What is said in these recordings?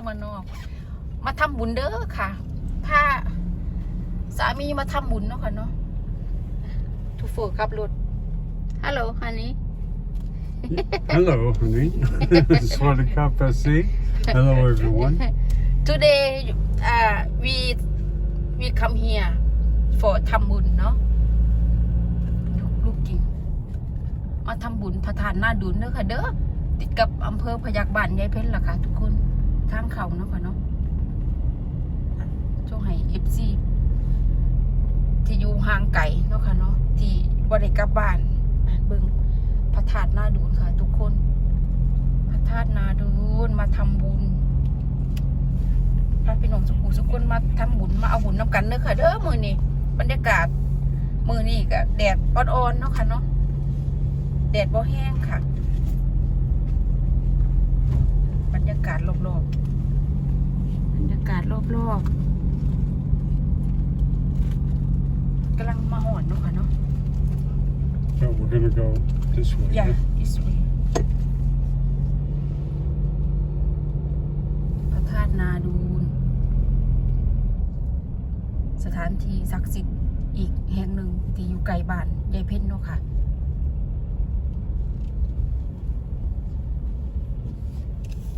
างบ้านอก มาทำบุญเด้อค่ะพาสามีมาทำบุญเนาะค่ะเนาะทุกโฟขับรถฮัลโหลฮันนี่ Hello, honey. Swati Kapasi. Hello, everyone. today uh, we we come here for ทำบุญเนาะลูกลูกจริงมาทำบุญพระทานหน้าดุนเด้อค่ะเด้อติดกับอำเภอพยัคฆบ้านยายเพ้นล่ะค่ะทุกคน ทางเขาเนาะค่ะเนาะช่วงให้เอฟซีที่อยู่ห่างไกลเนาะค่ะเนาะที่บริกับบ้านเบิ่งพระธาตุนาดูนค่ะ ทุกคน พระธาตุนาดูนมาทำบุญพระพี่น้องสุขุสุกุนมาทำบุญมาเอาบุญน้ำกันเด้อค่ะเด้อมือนี้บรรยากาศมือนี้ก็แดดอ่อนๆเนาะค่ะเนาะแดดบ่แห้งค่ะ บรรยากาศรอบๆบรรยากาศรอบๆกำลังมาหอนเนาะค่ะเนาะ So we're going to go this way. Yeah, this way พระธาตุนาดูน สถานที่ศักดิ์สิทธิ์อีกแห่งหนึ่งที่อยู่ไกลบ้านยายเพ่นเนาะค่ะ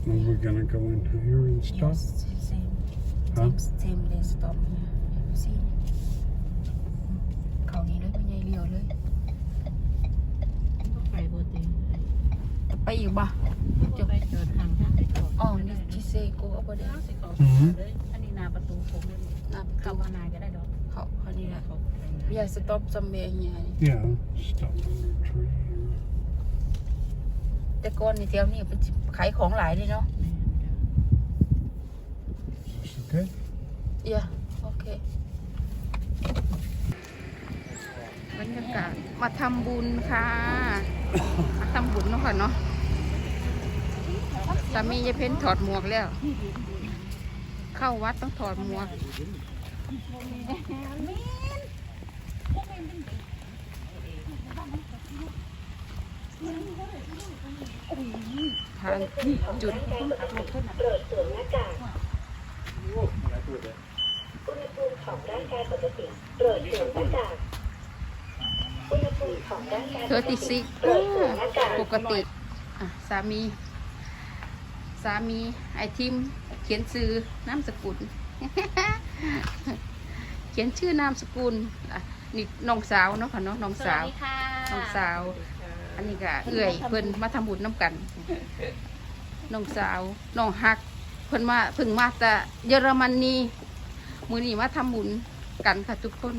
Well, we're going to go in here and stop. Yes, same, Huh? same, same they stop here. You see? เขานี้เลยเป็นไงเลี้ยวเลยไปโบติงไปอีกบ่จะไปจอดทางทางที่จอดอ๋อนี่ที่เซโกเอาไปเด้อสิเขาเลยอันนี้นาประตูโค้งเลยนับเข้าเข้ามานาก็ได้ดอกเขาเขานี่แหละเขาอย่า stop somewhere here Yeah, stop on the tree. แต่ก่อนนี่แถวนี้เป็นขายของหลายเลยเนาะ Is this okay? เอียโอเคบรรยากาศมาทำบุญค่ะ มาทำบุญเนาะค่ะเนาะสามียายเพ้นถอดหมวกแล้ว เข้าวัดต้องถอดหมวก ทางที่จุดเปิดสวมหน้ากากอุณหภูมิของร่างกายปกติเปิดสวมหน้ากากอุณหภูมิของร่างกายเธอติดซิกปกติสามี สามีไอทิม เขียนชื่อนามสกุล เขียนชื่อนามสกุลนี่น้องสาวเนาะค่ะเนาะน้องสาว น้องสาว อันนี้ก็เอื่อยเพิ่นมาทำบุญน้ำกันน้องสาวน้องฮัก เพิ่นมาเพิ่งมาแต่เยอรมนีมือนี้มาทำบุญกันค่ะทุกคน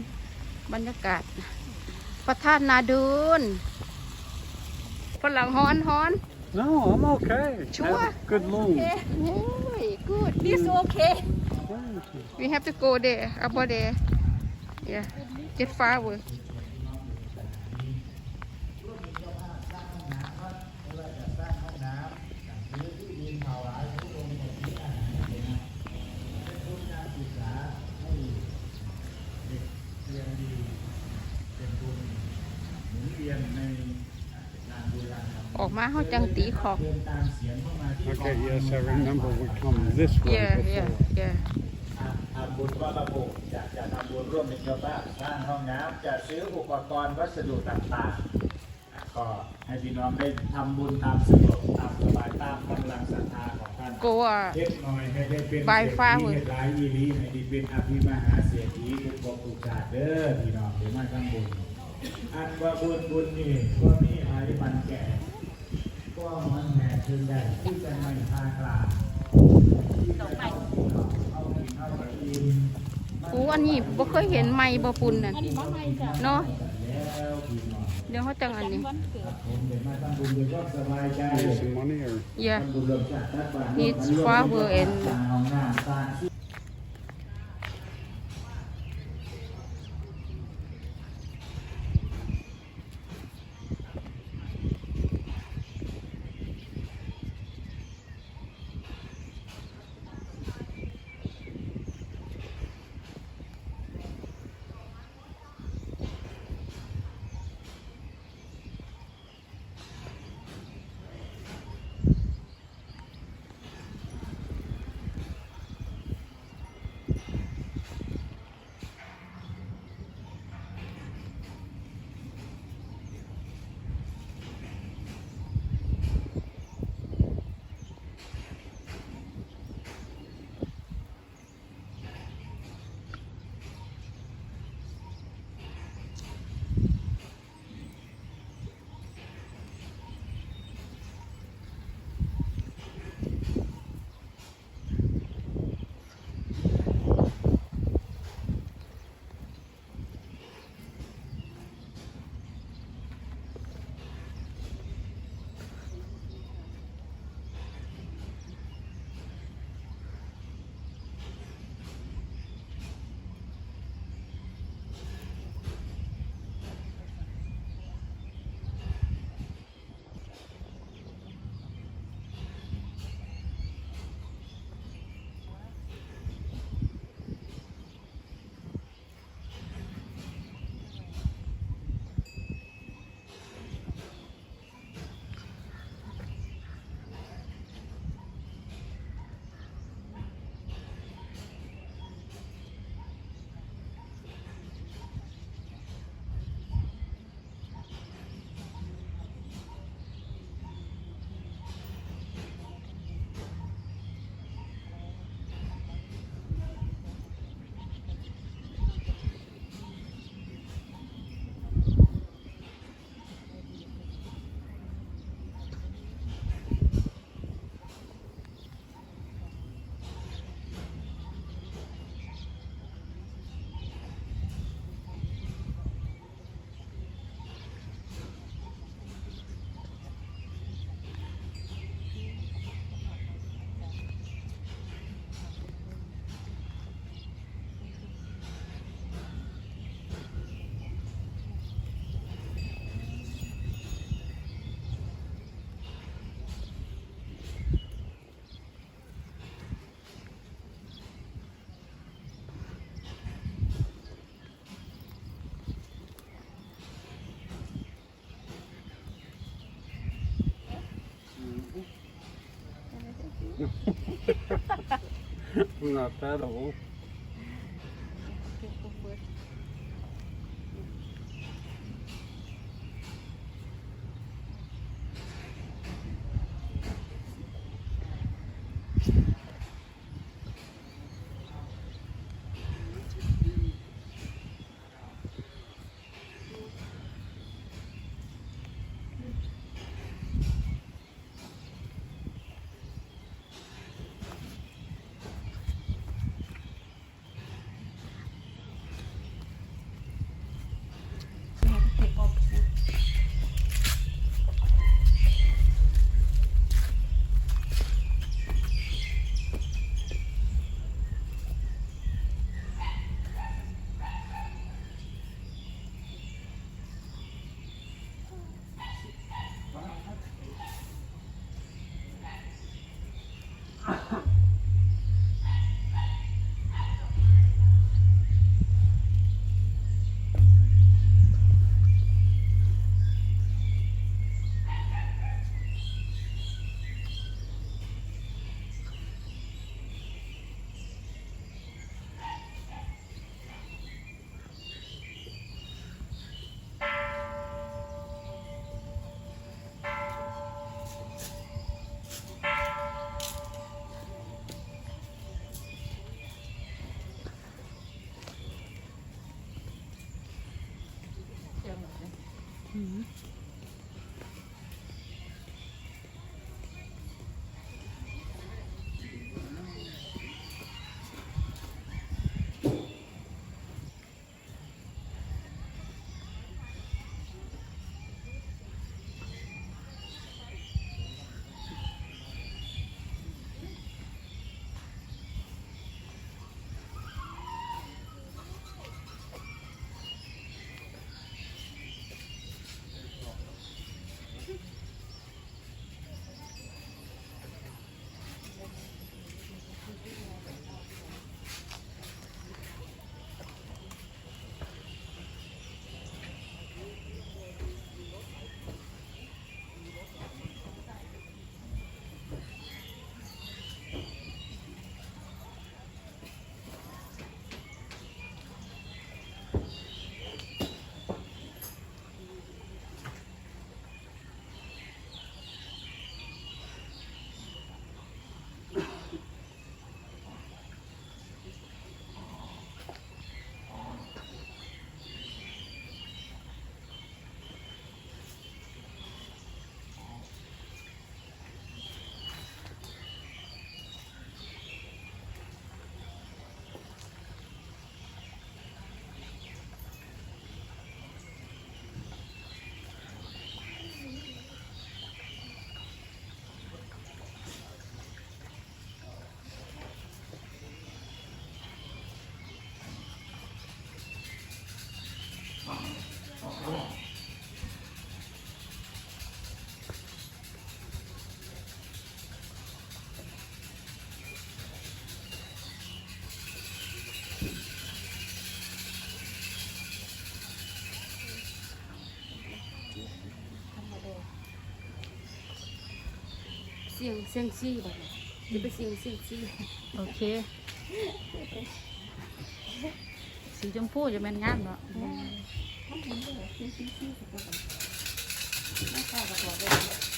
บรรยากาศ ประธานนาดูนฝรั่งฮ้อนฮ้อน No, I'm okay. Sure. Have a good moon. โอ้ย good this okay we have to go there about there yeah get far away ออกมาเขาจังตีขอบ Okay, yes, I remember we come this way yeah before. yeah yeah ทำบุญว่าระบบจะจะทำบุญร่วมเป็นเจ้าบ้านสร้างห้องน้ำจะซื้ออุปกรณ์วัสดุต่างๆอะก็ให้พี่น้องได้ทำบุญตามสะดวกตามสบายตามกำลังศรัทธาของ ท่าน go อะเล็กน้อยให้ได้เป็น By เศรษ far ฐีเว้ยให้หลายอีหลีให้ได้เป็นอภิมหาเศรษฐีทุกภพทุกชาติเด้อพี่น้องเดี๋ยวมาทำบุญอันว่าบุญบุญนี่ก็มีหายมันแก่ ก็มันแห่ขึ้นได้ที่จะไม่พากลาเอากินเอาไปกินโอ้อันนี้บ่เคยเห็นไม้บ่ปุ่นน่ะเนาะเดี๋ยวเขาจังอันนี้ Need some money or? yeah needs flower and na pedra. Tá สียงเสียงซี่บ่เนี่ยจะไปเสียงเสียงซี่โอเค สีชมพูจะเป็นงามเนาะถ่าย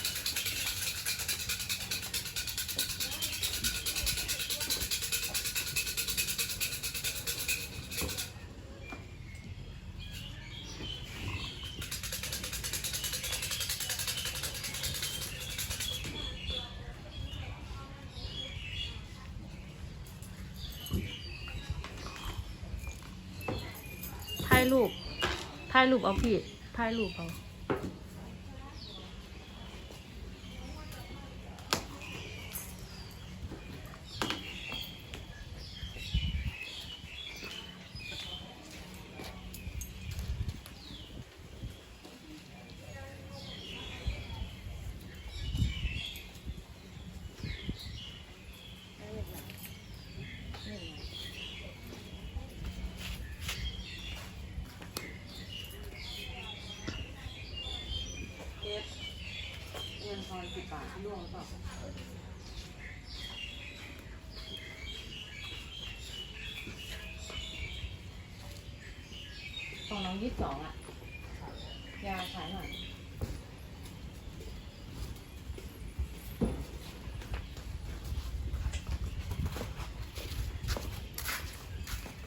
ายรูปเอาพี่ถ่ายรูปเอา อยสิบบาทที่ล่วงหรือเปล่าของน้องยี่สิบสองอะยาขายหน่อย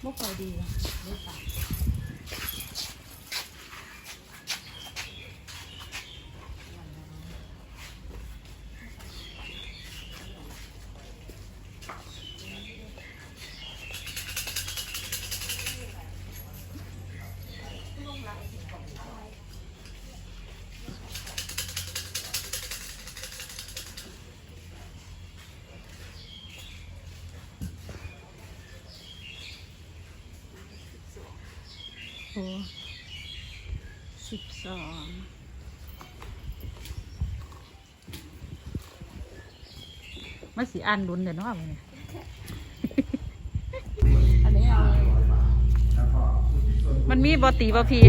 มุกคอยดีมุกคอย สิบสองมาสีอ่านลุ้นเดี๋ยวเนาะมันอันนี้เอา มันมีบอตีบอพี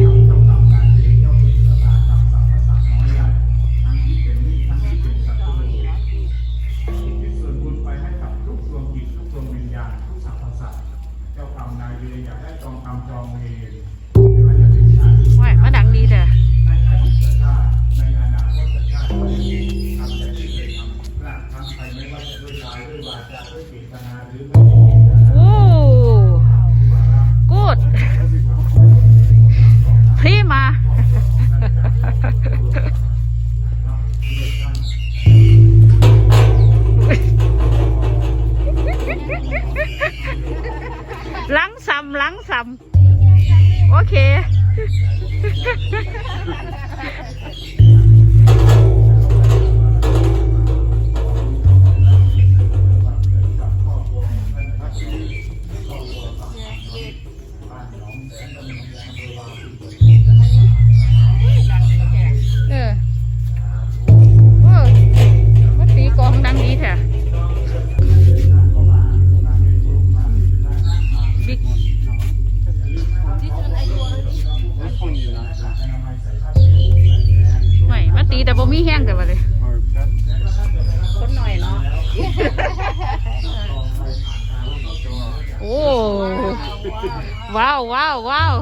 ว้าวว้าว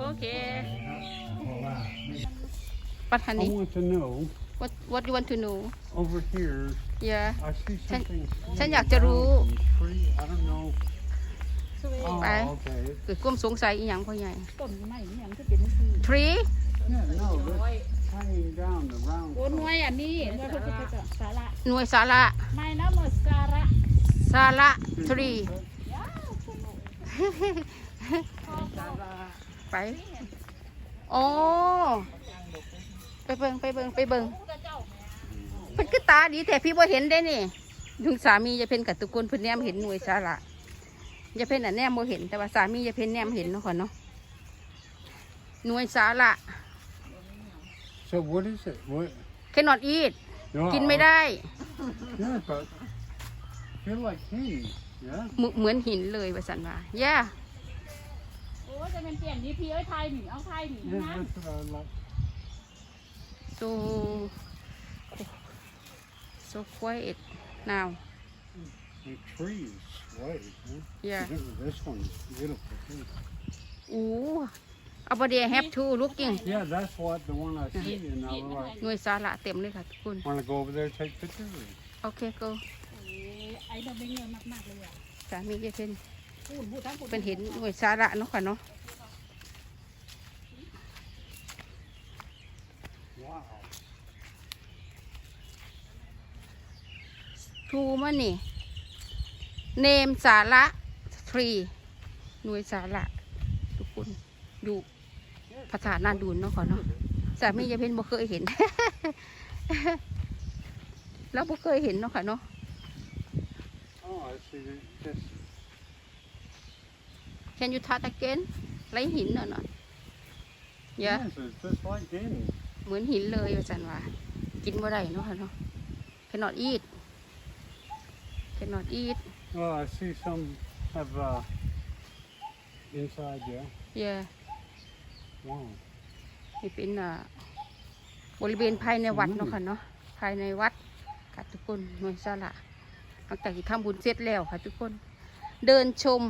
โอเค ปัดฮัน I นี่ want to know what what you want to know over here. yeah I see Sen- something. sen อยากจะรู้ Tree. I don't know. Oh, Bye. okay. เกิดความสงสัยอีหยังพ่อใหญ่ ต้นไม้นี่ยังก็เป็นคือ tree Yeah, no, that's hanging down the round. โอนไว้อันนี้เมื่อพระพุทธเจ้าสาระหน่วยสาระไม่นะเมื่อสาระสาระ tree ไป อ๋อ ไปเบิงไปเบิงไปเบิงเพิ่นคือตาดีแต่พี่บ่เห็นได้นี่ยุงสามีจะเพ่นกับตุกคนเพิ่นแนมเห็นหน่วยสาระจะเพ่นอะแนมบ่เห็น แต่ว่าสามีจะเพ่นแนมเห็นเนาะค่ะเนาะหน่วยสาระ So what is it? What? cannot eat No, กินไม่ได้ Yeah, but feel like him. Yeah. เหมืเหมือนหินเลยว่าสันว่าย่าโอ้จะเป็นเปลี่ยนดีพีเอ้ยไทยหนิเอาไทยหนิ Yeah, นะ that's what I like. so so quiet now The trees, right? Huh? yeah This- This one's beautiful too. อู้เอาประเดี๋ยว have to looking Yeah, that's what the one I see. And I was like, หน่วยสาระเต็มเลยค่ะทุกคน want to go over there and take pictures? โอเคก็ไอ้เราไม่เงินมากๆเลยอะสามีจะเป็นพูดพูดทั้งพูดเป็นเห็นหน่วยสาระเนาะค่ะเนาะ Wow. ทูมันนี่ เนมสาระทรีหน่วยสาระทุกคนอยู่ภาษานาดูนเนาะค่ะเนาะสามีจะเป็นบ่เคยเห็น แล้วบ่เคยเห็นเนาะค่ะเนาะ Oh, I see. it Just Can you touch again ไรหินเนาะเนาะเยอะ yes, it's just like him. เหมือนหินเลยว่าจันว่า กินบ่ได้เนาะค่ะเนาะ cannot eat cannot eat Well, I see some have uh, inside. Yeah. yeah Wow. นี่เป็นอ่าบริเวณภายในวัดเนาะค่ะเนาะภายในวัดค่ะทุกคนหน่วยสาระหลังจากที่ทำบุญเสร็จแล้วค่ะทุกคน เดินชม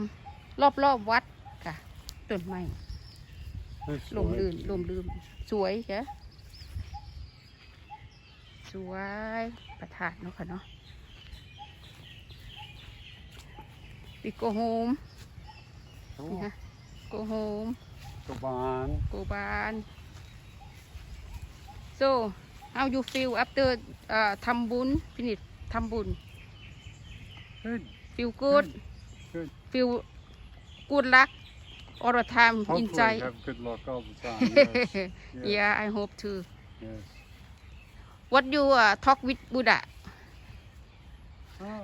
รอบๆวัดค่ะต้นไม้ That's ลม right. ลื่นลมลื่นสวยเจ้ะสวยประทานเนาะค่ะเนาะ we go home Cool. นี่ค่ะ go home Go on. go บ้าน so how you feel after เอ่อทำบุญฟินิชทำบุญ Good. feel good Good. feel good luck all the time Hopefully, inside have good luck all the time. Yes. yes. yeah I hope to yes. what you uh, talk with Buddha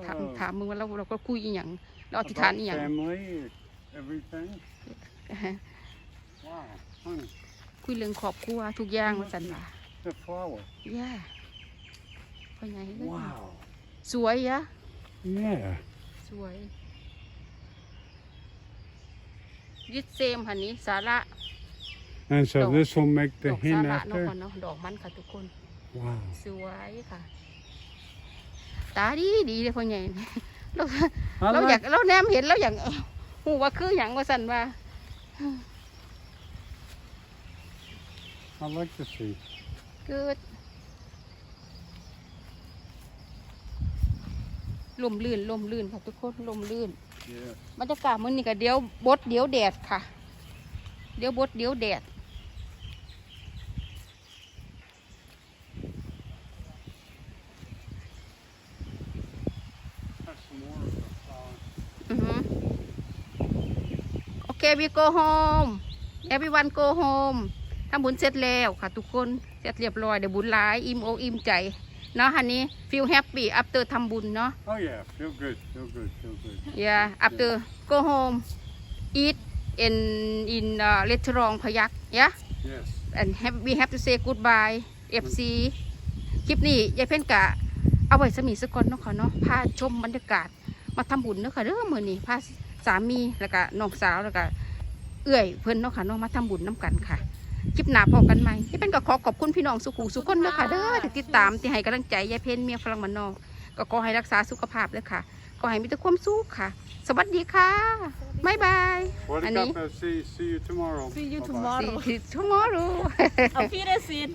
ถาม Oh, ถามมึงว่าเราเราก็คุยอหย่าง เราอธิษฐาน about อหย่าง family, everything. Wow. Honey, คุยเรื่องครอบครัวทุกอย่างว่าสันว่า the flower. ย่าพ่อใหญ่เลย Wow. สวยยะ Yeah. สวยยึดเซมหันนี้สาระ And so Dog. this will make ด the อกสา hen ระเนาะ after. ค่ะเนาะดอกมันค่ะทุกคน Wow. สวยค่ะ ตาดีดีเลยพ่อใหญ่ เรา I เราอยาก like, เราแนมเห็นเราอย่างหูว่าคืออย่างว่าสันว่า I like to see. เกิดลมลื่นลมลื่นค่ะทุกคนลมลื่น Yeah. บรรยากาศมื้อนี้ก็เดี๋ยวบดเดี๋ยวแดดค่ะ เดี๋ยวบดเดี๋ยวแดด Have some more of the flower. อือฮึ โอเค we go home everyone go home ทำบุญเสร็จแล้วค่ะทุกคน เสร็จเรียบร้อยเดี๋ยวบุญหลายอิ่มอกอิ่มใจ เนาะฮันนี้ feel happy after ทำบุญเนาะ Oh yeah, feel good, feel good, feel good. yeah after go home eat in in uh, restaurant พยัก yeah Yes. and have, we have to say goodbye FC คลิปนี้ยายเพ่นกะ เอาไว้สมีสกอนเนาะค่ะเนาะพาชมบรรยากาศมาทำบุญเนาะค่ะเด้อมื้อนี้พา สามีแล้วก็น้องสาวแล้วก็เอื้อยเพิ่นเนาะค่ะเนาะมาทำบุญน้กันค่ะคลิปหน้าพอกันใหม่ยายเพ่นก็ขอขอบคุณพี่น้องสุขุสุขคนเนาะค่ะเด้อที่ติดตามที่ให้กำลังใจยายเพ่นเมียฝรั่งมันนอก ก็ขอให้รักษาสุขภาพเด้อค่ะขอให้มีแต่ความสุขค่ะ สวัสดีค่ะบ๊ายบาย What Honey. up, uh, see, see you tomorrow. See you Bye-bye. tomorrow See you tomorrow เอาพี่ได้ซีน